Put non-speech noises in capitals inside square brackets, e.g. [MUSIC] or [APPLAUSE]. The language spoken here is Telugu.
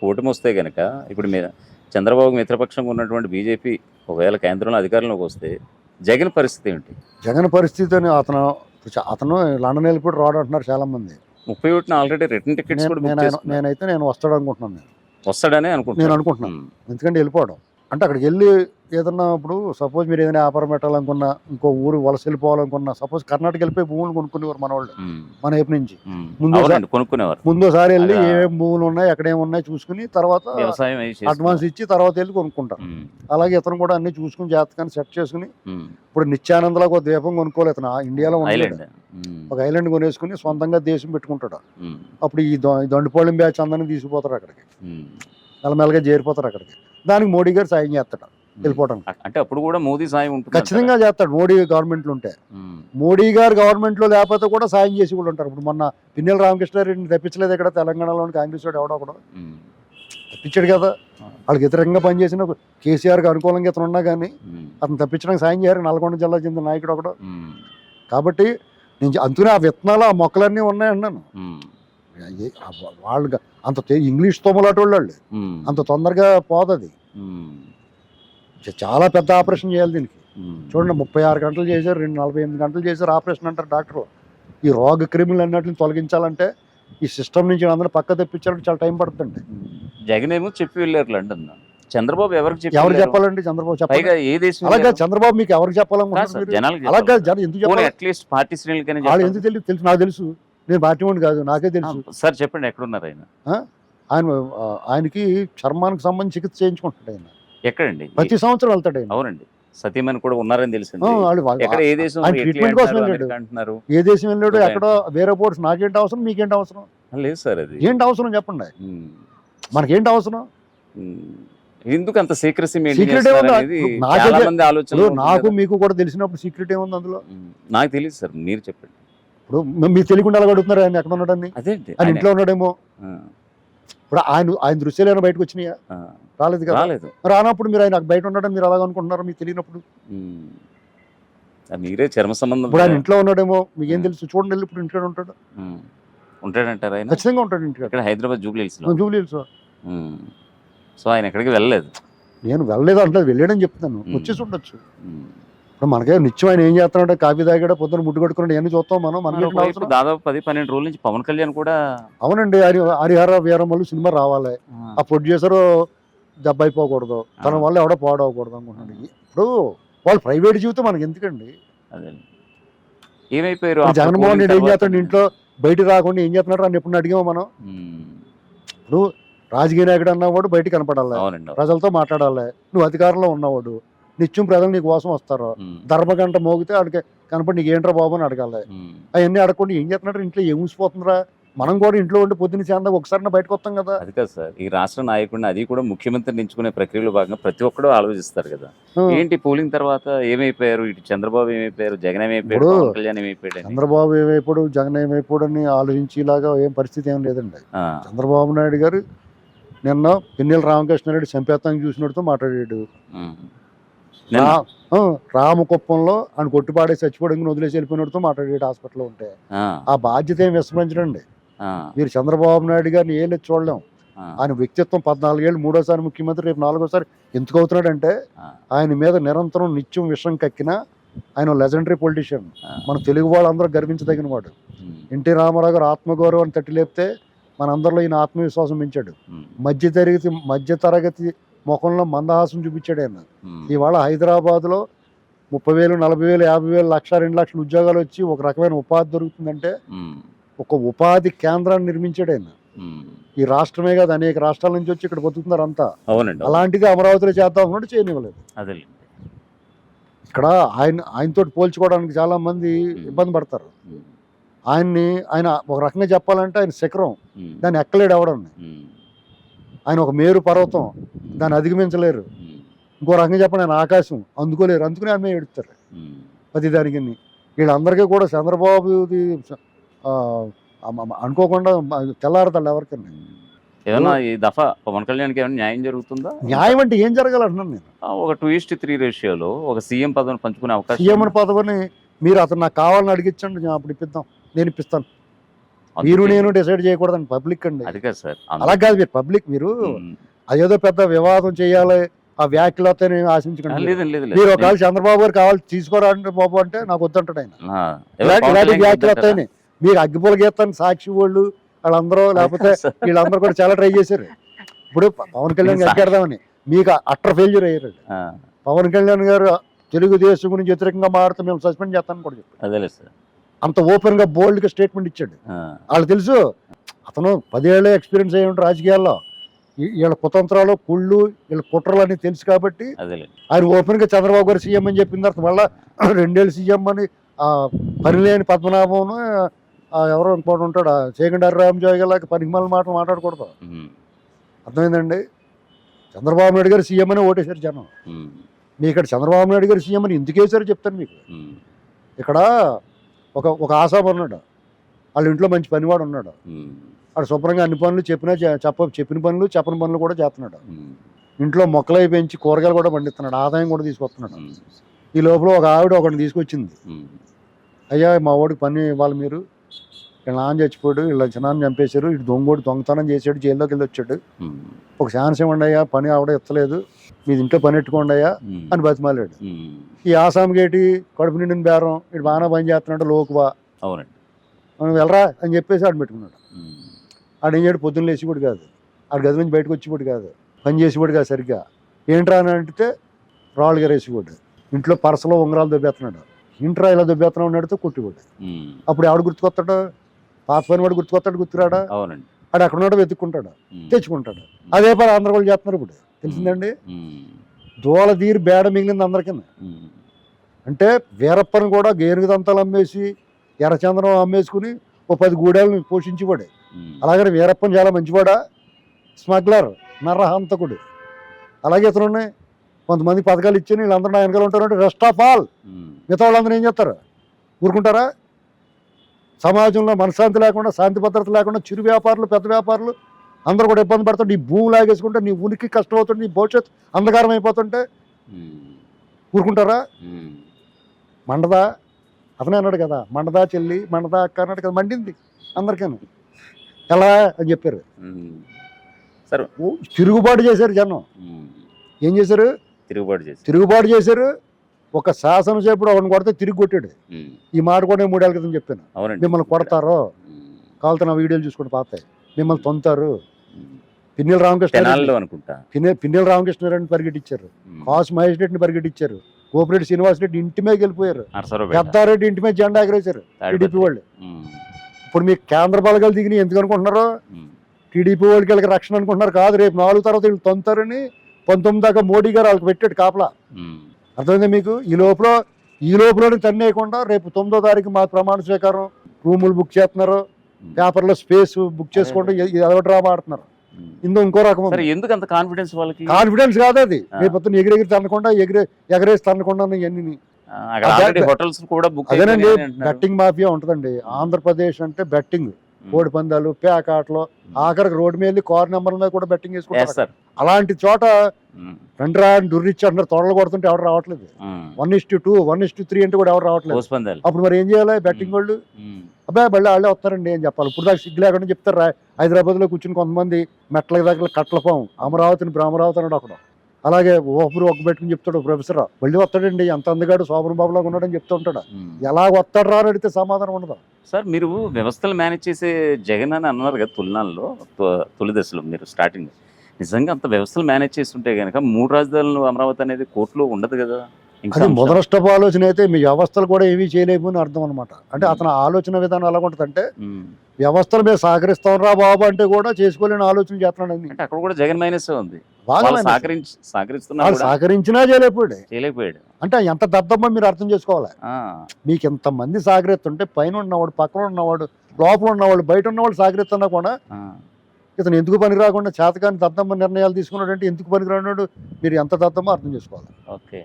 కూటమి వస్తే కనుక ఇప్పుడు మీ చంద్రబాబు మిత్రపక్షంగా ఉన్నటువంటి బీజేపీ ఒకవేళ కేంద్రంలో అధికారంలోకి వస్తే జగన్ పరిస్థితి ఏంటి జగన్ పరిస్థితి అతను అతను లండన్ వెళ్ళిపోయి రాడు అంటున్నారు చాలా మంది ముప్పై ఒకటిన ఆల్రెడీ రిటర్న్ టికెట్స్ నేను- కూడా నేను. నేనైతే నేను వస్తాడు అనుకుంటున్నాను నేను. వస్తాడనే నేను అనుకుంటున్నాను. అనుకుంటున్నాను. ఎందుకంటే వెళ్ళిపోవడం. అంటే అక్కడికి వెళ్ళి ఏదన్నా ఇప్పుడు సపోజ్ మీరు ఏదైనా వ్యాపారం పెట్టాలనుకున్నా ఇంకో ఊరు వలస వెళ్ళిపోవాలనుకున్నా సపోజ్ కర్ణాటక వెళ్ళిపోయి భూములు కొనుక్కునేవారు మన వాళ్ళు మన వైపు నుంచి. కొనుక్కునేవారు. ముందోసారి వెళ్ళి ఏమేమి భూములు ఉన్నాయి ఎక్కడ ఏమి ఉన్నాయి చూసుకుని తర్వాత. అడ్వాన్స్ ఇచ్చి తర్వాత వెళ్ళి కొనుక్కుంటారు. అలాగే ఇతను కూడా అన్ని చూసుకుని జాతకాన్ని సెట్ చేసుకుని. ఇప్పుడు నిత్యానందలాగా ఒక ద్వీపం కొనుక్కోలేదు ఇతను. ఇండియాలో ఉండలేడు. ఒక ఐలాండ్ కొనేసుకుని సొంతంగా దేశం పెట్టుకుంటాడు. అప్పుడు ఈ దొండిపోళం బ్యాచ్ అందరినీ తీసుకుపోతారు అక్కడికి. మెల్లమెల్లగా చేరిపోతారు అక్కడికి. దానికి మోడీ గారు సాయం చేస్తాడు. వెళ్ళిపోవడానికి. అ- అంటే అప్పుడు కూడా మోదీ సాయం ఉంటుంది ఖచ్చితంగా చేస్తాడు. మోడీ గవర్నమెంట్లో ఉంటే. మోడీ గారు గవర్నమెంట్లో లేకపోతే కూడా సాయం చేసి కూడా ఉంటారు. ఇప్పుడు మొన్న పిన్నెల రామకృష్ణారెడ్డిని తెప్పించలేదు ఇక్కడ తెలంగాణలోని కాంగ్రెస్ వాడు ఎవడో ఉమ్, తెప్పించాడు కదా. వాళ్ళకి వ్యతిరేకంగా పనిచేసిన కేసీఆర్కి అనుకూలంగా ఇతను ఉన్నా కానీ అతను తప్పించడానికి సాయం చేయారు నల్గొండ జిల్లా చెందిన నాయకుడు ఒకడు. కాబట్టి నేను అందుకనే ఆ విత్తనాలు ఆ మొక్కలన్నీ ఉన్నాయి అన్నాను. ఉమ్, ఏ- ఆ వా- వాళ్ళు అంత ఇంగ్లీష్ ఉమ్, అంత తొందరగా పోదది. చాలా పెద్ద ఆపరేషన్ చేయాలి దీనికి. చూడండి ముప్పై ఆరు గంటలు చేశారు రెండు నలభై ఎనిమిది గంటలు చేశారు ఆపరేషన్ అంటారు డాక్టర్. ఈ రోగ క్రిములు అన్నట్లు తొలగించాలంటే ఈ సిస్టమ్ నుంచి అందరూ పక్క తెప్పించాలంటే చాలా టైం పడుతుందండి. జగన్ ఏమో చెప్పి వెళ్ళారు లండన్. చంద్రబాబు ఎవరికి చెప్పి ఎవరు? చెప్పాలండి చంద్రబాబు చెప్పాలి? పైగా ఏ దేశం అలాగే? చంద్రబాబు మీకు ఎవరికి చెప్పాలనుకుంటున్నారు అలాగే. జనం ఎందుకు చెప్పాలి? అట్లీస్ట్ పార్టీ శ్రేణులకైనా వాళ్ళు చెప్పాలి. ఎందుకు తెలియదు తెలుసు నాకు తెలుసు. నేను పార్టీ వాడిని కాదు నాకే తెలుసు. సార్ చెప్పండి ఎక్కడున్నారు ఆయన? ఆయన ఆయనకి చర్మానికి సంబంధించి చికిత్స చేయించుకుంటాడు ఆయన. ఎక్కడండి? ప్రతి సంవత్సరం వెళ్తాడు ఆయన. అవునండి. సతీమణి కూడా ఉన్నారని తెలిసింది. ఏ దేశం వెళ్ళాడు. ఎక్కడో వేరే పోర్ట్స్ నాకేంటి అవసరం మీకేంటి అవసరం? లేదు సార్ అది. ఏంటి అవసరం చెప్పండి. మనకేంటి అవసరం. ఎందుకు అంత సీక్రసీ నాకే మీకు కూడా తెలిసినప్పుడు సీక్రెట్ ఏముంది అందులో? నాకు తెలియదు సార్ మీరు చెప్పండి. ఇప్పుడు మ- మీకు తెలియకుండా అలా అడుగుతున్నారు ఆయన? ఎక్కడ ఉన్నాడని? ఆయన ఆయన- ఇంట్లో ఉన్నాడేమో. ఇప్పుడు ఆయన ఆయన దృశ్యాలు ఏమైనా బయటకు వచ్చినాయా? రాలేదు కదా. రాలేదు. రానప్పుడు మీరు ఆయన బయట ఉన్నాడని మీరు అలాగ అనుకుంటున్నారు మీకు తెలియనప్పుడు? మీరే చర్మ సంబంధం ఇప్పుడు ఆయన ఇంట్లో ఉన్నాడేమో మీకు ఏం తెలుసు? చూడండి వెళ్ళి ఇప్పుడు ఇంట్లో ఉంటాడు. ఉంటాడంటారు ఆయన? ఖచ్చితంగా ఉంటాడు ఇంటికి ఇక్కడ Hyderabad Jubilee Hills Jubilee Hills. So ఆయన ఎక్కడికి వెళ్ళలేదు? నేను వెళ్ళలేదు అంటే వెళ్ళాడని చెప్తాను. వచ్చేసి ఉండొచ్చు. ఇప్పుడు మనకే నిత్యం ఆయన ఏం చేస్తున్నాడు కాఫీ తాగాడు పొద్దున ముడ్డు కట్టుకున్నాడు ఇవన్నీ చూస్తాం మనం. మనకి? దాదాపు పది పన్నెండు రోజుల నుంచి పవన్ కళ్యాణ్ కూడా అవునండి హరి హరిహర వీరమ్మలు సినిమా రావాలి. ఆ, ప్రొడ్యూసర్ దెబ్బ అయిపోకూడదు. తన వల్ల ఎవడో పాడవకూడదు అనుకుంటున్నాడు. ఇప్పుడు వాళ్ళు ప్రైవేట్ జీవితం మనకి ఎందుకండి? ఏమైపోయారు జగన్మోహన్ రెడ్డి ఏం? చేస్తాడు? ఇంట్లో బయట రాకుండా ఏం చేస్తున్నాడు? అని ఎప్పుడు అడిగాము మనం. ఇప్పుడు రాజకీయ నాయకుడు అన్నవాడు బయట కనపడాలి. ప్రజలతో మాట్లాడాలి. నువ్వు అధికారంలో ఉన్నవాడు. నిత్యం ప్రజలు నీ కోసం వస్తారు. ధర్మగంట మోగితే అడిగే కనపడి నీకు ఏంట్రా బాబు అని అడగాలి. అవన్నీ అడగకుండా ఏం చేస్తున్నాడు? ఇంట్లో ఏం ఊసిపోతుందిరా? మనం కూడా ఇంట్లో ఉండి పొద్దున్న చేందా ఒకసారి బయటకు వస్తాం కదా. అది కాదు సార్. ఈ రాష్ట్ర నాయకుడిని అది కూడా ముఖ్యమంత్రిని ఎంచుకునే ప్రక్రియలో భాగంగా ప్రతి ఒక్కడు ఆలోచిస్తారు కదా. ఏంటి పోలింగ్ తర్వాత ఏమైపోయారు? ఇటు చంద్రబాబు ఏమైపోయారు? జగన్ పవన్ కళ్యాణ్ ఏమైపోయాడు. చంద్రబాబు ఏమైపోడు జగన్ ఏమైపోడు అని ఆలోచించేలాగా ఏం పరిస్థితి ఏం లేదండి. చంద్రబాబు నాయుడు గారు నిన్న పిన్నెల రామకృష్ణారెడ్డి చంపేస్తానికి చూసినట్టుతో మాట్లాడాడు. రామకుప్పంలో ఆయన కొట్టుపాడే చచ్చిపోవడానికి వదిలేసి వెళ్ళిపోయినట్టుతో మాట్లాడాడు హాస్పిటల్లో ఉంటే. ఆ, బాధ్యత ఏం విస్మరించడండి. మీరు చంద్రబాబు నాయుడు గారిని ఏ లేదు చూడలేం. ఆయన వ్యక్తిత్వం పద్నాలుగేళ్ళు మూడోసారి ముఖ్యమంత్రి రేపు నాలుగోసారి ఎందుకు అవుతున్నాడంటే ఆయన మీద నిరంతరం నిత్యం విషం కక్కిన ఆయన లెజెండరీ పొలిటీషియన్. మన తెలుగు వాళ్ళందరూ గర్వించదగిన వాడు. ఎన్టీ రామారావు గారు ఆత్మగౌరవాన్ని తట్టి లేపితే మనందరిలో ఈయన ఆత్మవిశ్వాసం పెంచాడు మధ్య తరగతి మధ్య తరగతి ముఖంలో మందహాసం చూపించాడు ఆయన. ఇవాళ హైదరాబాద్లో ముప్పై వేలు నలభై వేలు యాభై వేలు లక్ష రెండు లక్షల ఉద్యోగాలు వచ్చి ఒక రకమైన ఉపాధి దొరుకుతుందంటే ఒక ఉపాధి కేంద్రాన్ని నిర్మించాడు ఆయన. ఈ రాష్ట్రమే కాదు అనేక రాష్ట్రాల నుంచి వచ్చి ఇక్కడ బతుకుతున్నారు అంతా. అవునండి అవును. అలాంటిది అమరావతిలో చేద్దాం అన్నట్టు చేయనివ్వలేదు. అదేలేండి ఇక్కడ ఆయన ఆయనతో పోల్చుకోవడానికి చాలా మంది ఇబ్బంది పడతారు. ఆయన్ని ఆయన ఒక రకంగా చెప్పాలంటే ఆయన శిఖరం. దాన్ని ఎక్కలేడు ఎవడని. ఆయన ఒక మేరు పర్వతం. దాన్ని అధిగమించలేరు. ఇంకో రకంగా చెప్పండి ఆయన ఆకాశం అందుకోలేరు. అందుకుని ఆమె ఉమ్. ప్రతి దానికి వీళ్ళందరికీ కూడా అమ్మ అనుకోకుండా తెల్లారతాడు ఎవరికన్నా ఏమన్నా ఈ దఫా పవన్ కళ్యాణ్కి ఏమైనా న్యాయం జరుగుతుందా? న్యాయం అంటే ఏం జరగాలంటున్నాను నేను. ఒక టూ ఈస్ట్ త్రీ రేషియోలో ఒక సీఎం పదవిని పంచుకునే అవకాశం సీఎం పదవిని మీరు అతను నాకు కావాలని అడిగించండి నేను అప్పుడు ఇప్పిద్దాం. నేను ఇప్పిస్తాను. మీరు నేను డిసైడ్ చేయకూడదండి పబ్లిక్ అండి. అది కాదు సార్. అలా కాదు మీరు పబ్లిక్ మీరు. అదేదో పెద్ద వివాదం చేయాలి ఆ వ్యాఖ్యలు వస్తాయని ఆ, ఆశించకండి. మీరు ఒకవేళ చంద్రబాబు గారు కావాలి తీసుకోరా అంటే బాబు అంటే నాకు వద్దంటాడు ఆయన ఇలాంటి వ్యాఖ్యలు? వస్తాయని మీరు అగ్గిపూల గీతాన్ని సాక్షి వాళ్ళు వాళ్ళందరూ లేకపోతే. [LAUGHS] వీళ్ళందరూ కూడా చాలా ట్రై చేశారు ఇప్పుడు పవన్ కళ్యాణ్. ఎక్కేద్దామని మీకు అట్టర్ ఫెయిల్యూర్ అయ్యారు పవన్ కళ్యాణ్ గారు తెలుగుదేశం గురించి వ్యతిరేకంగా మాట్లాడుతూ మేము సస్పెండ్ చేస్తానని కూడా చెప్పారు అంత ఓపెన్గా బోల్డ్గా స్టేట్మెంట్ ఇచ్చాడు వాళ్ళు తెలుసు అతను పదేళ్ళే ఎక్స్పీరియన్స్ అయ్యి ఉంటాడు రాజకీయాల్లో వీళ్ళ కుతంత్రాలు కుళ్ళు వీళ్ళ కుట్రలు అని తెలుసు కాబట్టి ఆయన ఓపెన్గా చంద్రబాబు గారు సీఎం అని చెప్పిన తర్వాత మళ్ళా రెండేళ్ళు సీఎం అని ఆ పనిలేని పద్మనాభం ఎవరో ఇంకోటి ఉంటాడు చేకండారి రామజోయ్ గారికి పనికి మళ్ళీ మాటలు మాట్లాడకూడదు. అర్థమైందండి? చంద్రబాబు నాయుడు గారు సీఎం అని ఓటేశారు జనం. మీ ఇక్కడ చంద్రబాబు నాయుడు గారు సీఎం అని ఎందుకు వేశారో చెప్తాను మీకు. ఇక్కడ ఒక ఒక ఆశాబ్ ఉన్నాడు. వాళ్ళ ఇంట్లో మంచి పనివాడు ఉన్నాడు. వాడు శుభ్రంగా అన్ని పనులు చెప్పినా చెప్ప చెప్పిన పనులు చెప్పని పనులు కూడా చేస్తున్నాడు. ఇంట్లో మొక్కలై పెంచి కూరగాయలు కూడా పండిస్తున్నాడు. ఆదాయం కూడా తీసుకొస్తున్నాడు. ఈ లోపల ఒక ఆవిడ ఒకరిని తీసుకొచ్చింది. అయ్యా మా వాడికి పని ఇవ్వాలి మీరు. వీళ్ళ నాన్న చచ్చిపోయాడు వీళ్ళ చిన్నాన్ని చంపేశారు. ఇటు దొంగోడు దొంగతనం చేశాడు జైల్లోకి వెళ్ళి వచ్చాడు. ఒక ఛాన్స్ ఇవ్వండి అయ్యా పని ఆవిడ ఎత్తలేదు. మీ ఇంట్లో పని ఎట్టుకోండి అయ్యా అని బతిమాలాడు. ఈ ఆసాం గేటి కడుపు నిండిన బేరం ఇటు బాగా పని చేస్తున్నాడు లోకువా. అవునండి. వెళ్ళరా అని చెప్పేసి ఆడు పెట్టుకున్నాడు. ఆడు ఏం చేయడు? పొద్దున్న లేచిపోడు కాదు. ఆడు గది నుంచి బయటకు వచ్చేవాడు కాదు. పని చేసేవాడు కాదు సరిగ్గా. ఏంట్రా అని అంటే రాళ్ళుగా వేసేవాడు ఇంట్లో పరసలో ఉంగరాలు దొబ్బేస్తున్నాడు ఇంట్రా ఇలా అడిగితే కొట్టివాడు ఉమ్, అప్పుడు ఆవిడ గుర్తుకొస్తాడు? పాత పని వాడు గుర్తుకొస్తాడు గుర్తురాడా? అవునండి. ఆడు అక్కడ ఉన్నాడు వెతుక్కుంటాడు. తెచ్చుకుంటాడు. అదే పని ఆంధ్ర వాళ్ళు చేస్తున్నారు ఇప్పుడు. తెలిసిందండి? దోల తీరి బేడ మిగిలింది అందరికీ అంటే వీరప్పని కూడా గేరుగు దంతాలు అమ్మేసి ఎర్రచంద్రం అమ్మేసుకుని ఓ పది గూడెలను పోషించేవాడు ఉమ్, అలాగే వీరప్పన్ చాలా మంచివాడా? స్మగ్లర్ నరహంతకుడు. అలాగే ఇతను కొంతమంది పథకాలు ఇచ్చి వీళ్ళందరూ నా వెనకాల ఉంటారంటే రెస్ట్ ఆఫ్ ఆల్ మిగతా వాళ్ళందరూ ఏం చేస్తారు? ఊరుకుంటారా? సమాజంలో మనశ్శాంతి లేకుండా శాంతి భద్రత లేకుండా చిరు వ్యాపారులు పెద్ద వ్యాపారులు అందరూ కూడా ఇబ్బంది పడుతుంటే నీ భూమి లాగేసుకుంటే నీ ఉనికి కష్టమవుతుంటే నీ భవిష్యత్తు అంధకారం అయిపోతుంటే ఊరుకుంటారా? మండదా? అతనే అన్నాడు కదా మండదా చెల్లి మండదా అక్క అన్నాడు కదా మండింది అందరికీ ఎలా అని చెప్పారు. సార్ తిరుగుబాటు చేశారు జనం. ఏం చేశారు? తిరుగుబాటు చేసి తిరుగుబాటు చేశారు. ఒక శాసనసేపుడు ఒకరిని కొడితే తిరిగి కొట్టాడు. ఈ మాట కూడా నేను మూడేళ్ళ క్రితం చెప్పాను. మిమ్మల్ని కొడతారో? కావాలతో నా వీడియోలు చూసుకుంటే పాతాయి మిమ్మల్ని తొంతారు. పిన్నెల రామకృష్ణ అనుకుంటా. పిన్నె పిన్నెల రామకృష్ణారెడ్డిని పరిగెట్టించారు. కాసు మహేష్ రెడ్డిని పరిగెట్టించారు. కోపిరెడ్డి శ్రీనివాస్ రెడ్డి ఇంటి మీద వెళ్ళిపోయారు. పెద్దారెడ్డి ఇంటి మీద జెండా ఎగరేశారు. టీడీపీ. వాళ్ళు. ఇప్పుడు మీకు కేంద్ర బలగాలు దిగినాయి ఎందుకు అనుకుంటున్నారు? టీడీపీ వాళ్ళకి వీళ్ళకి రక్షణ అనుకుంటున్నారు కాదు రేపు నాలుగు తర్వాత వీళ్ళు తొంతారని పంతొమ్మిది దాకా మోడీ గారు వాళ్ళకి పెట్టాడు కాపలా. అర్థమైందా మీకు? ఈ లోపల ఈ లోపల తన్నేయకుండా రేపు తొమ్మిదో తారీఖు మా ప్రమాణ స్వీకారం రూములు బుక్ చేస్తున్నారు. పేపర్లో స్పేస్ బుక్ చేసుకుంటూ అదొక డ్రామా ఆడుతున్నారు. ఇందులో ఇంకో రకం ఎందుకు అంత కాన్ఫిడెన్స్ వాళ్ళకి? కాన్ఫిడెన్స్ కాదు అది. రేపు ఎగిరెగిరి తన్నకుండా ఎగిరే ఎగరేసి తన్నకుండా ఇవన్నీ హోటల్స్ కూడా బుక్ అదేనండి బెట్టింగ్ మాఫియా ఉంటుందండి. ఆంధ్రప్రదేశ్ అంటే బెట్టింగ్ కోడి పందాలు పేకాటలు ఆఖరికి రోడ్డు మీద వెళ్ళి కార్ నెంబర్ మీద కూడా బెట్టింగ్ వేస్తారు అలాంటి చోట అని దుర్రిచ్చి అంటారు తొడలు కొడుతుంటే ఎవరు రావట్లేదు. One is two one is three అంటే కూడా ఎవరు రావట్లేదు. అప్పుడు మరి ఏం చేయాలి? బెట్టింగ్ వాళ్ళు? అబ్బాయి బళ్ళీ వాళ్ళే వస్తారండి అని చెప్పాలి? ఇప్పుడు దాకా సిగ్గు లేకుండా చెప్తారు హైదరాబాద్లో కూర్చుని కొంతమంది మెట్ల దగ్గర కట్లపోం అమరావతిని భ్రమరావతి అన్నాడు అక్కడ. అలాగే ఒకరు ఒక పెట్టుకుని చెప్తాడు ప్రొఫెసర్ మళ్ళీ వస్తాడండి ఎంత అందగాడు శోభన బాబులాగా ఉన్నాడని చెప్తూ ఉంటాడు. ఎలా వస్తాడు రా అని అడిగితే సమాధానం ఉండదు. సార్ మీరు వ్యవస్థలు మేనేజ్ చేసే జగన్ అని అన్నారు కదా తొలినాల్లో తొలి దశలో మీరు స్టార్టింగ్ నిజంగా అంత వ్యవస్థలు మేనేజ్ చేస్తుంటే కనుక మూడు రాజధానులు అమరావతి అనేది కోర్టులో ఉండదు కదా. అది మొదలష్టపు ఆలోచన అయితే మీ వ్యవస్థలు కూడా ఏమీ చేయలేమని అర్థం అనమాట అంటే అతని ఆలోచన విధానం ఎలా ఉంటుందంటే ఉమ్. వ్యవస్థలు మీద సహకరిస్తాం రా బాబు అంటే కూడా చేసుకోలేని ఆలోచన చేస్తున్నాడు అంటే అక్కడ కూడా జగన్ మైనస్ ఉంది. సహకరించినా చేయలేకపోయాడు. చేయలేకపోయాడు. అంటే ఎంత దద్దమ్మ మీరు అర్థం చేసుకోవాలి. మీకు ఇంతమంది సహకరిస్తుంటే పైన ఉన్నవాడు పక్కన ఉన్నవాడు లోపల ఉన్నవాడు బయట ఉన్నవాడు సహకరిస్తున్నా కూడా ఇతను ఎందుకు పనికి రాకుండా చేతకాని దద్దమ్మ నిర్ణయాలు తీసుకున్నాడంటే ఎందుకు పనికి రాడు మీరు ఎంత దద్దమ్మో అర్థం చేసుకోవాలి. ఓకే.